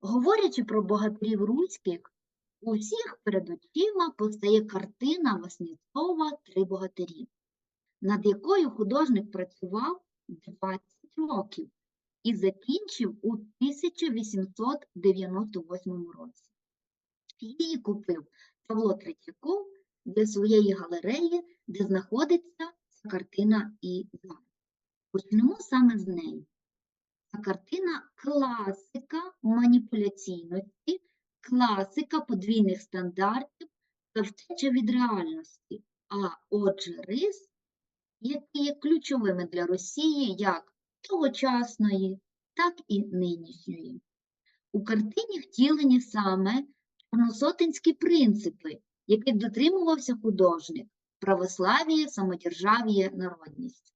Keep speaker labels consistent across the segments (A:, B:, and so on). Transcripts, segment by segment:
A: Говорячи про богатирів руських, у всіх перед очима постає картина Васнецова «Три богатирі», над якою художник працював 20 років і закінчив у 1898 році. Її купив Павло Третьяков для своєї галереї, де знаходиться ця картина і зараз. Почнемо саме з неї. Ця картина класика маніпуляційності, класика подвійних стандартів та втеча від реальності, а отже рис, які є ключовими для Росії як тогочасної, так і нинішньої. У картині втілені саме чорносотенські принципи, яких дотримувався художник православ'я, самодержав'я, народність.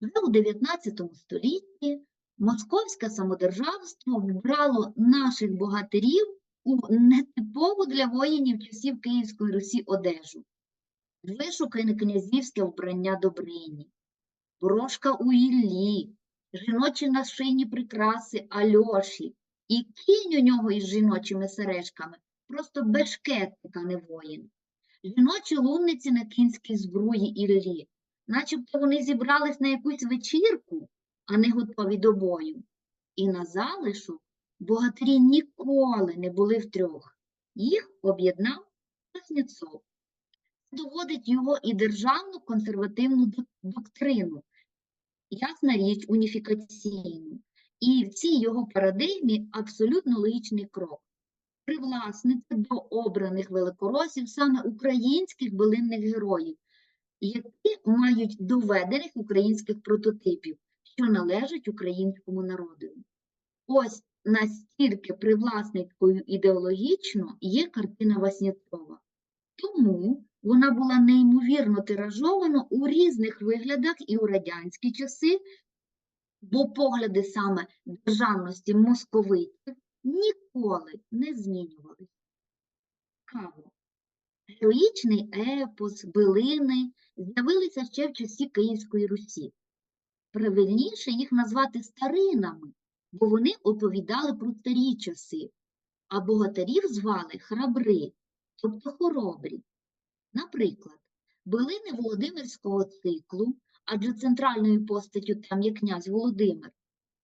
A: Вже у 19 столітті московське самодержавство вбрало наших богатирів у нетипову для воїнів часів Київської Русі одежу. Вишукане князівське вбрання Добрині, брошка у Іллі, жіночі нашийні прикраси Альоші і кінь у нього із жіночими сережками, просто бешкетник, а не воїн. Жіночі лунниці на кінській збруї Іллі, начебто вони зібрались на якусь вечірку, а не готові до бою. І на залишок богатирі ніколи не були втрьох. Їх об'єднав. Це доводить його і державну консервативну доктрину, ясна річ, уніфікаційну. І в цій його парадигмі абсолютно логічний крок. Привласнити до обраних великоросів саме українських билинних героїв, які мають доведених українських прототипів, що належать українському народу. Ось настільки привласницькою ідеологічно є картина Васнєцова. Тому вона була неймовірно тиражована у різних виглядах і у радянські часи, бо погляди саме державності московитів ніколи не змінювалися. Цікаво. Героїчний епос, билини з'явилися ще в часі Київської Русі. Правильніше їх назвати старинами, бо вони оповідали про старі часи, а богатирів звали храбри, тобто хоробрі. Наприклад, билини Володимирського циклу, адже центральною постаттю там є князь Володимир,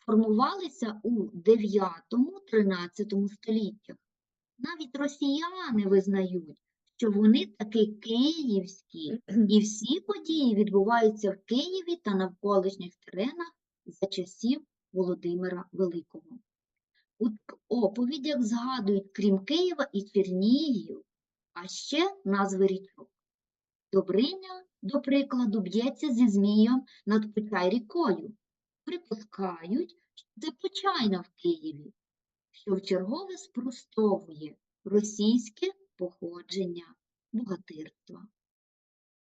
A: формувалися у 9-13 століттях. Навіть росіяни визнають, що вони таки київські, і всі події відбуваються в Києві та навколишніх теренах за часів Володимира Великого. У оповідях згадують, крім Києва, і Чернігів, а ще назви річок. Добриня, до прикладу, б'ється зі Змієм над Почай рікою. Припускають, що це Почайна в Києві, що вчергове спростовує російське походження богатирства.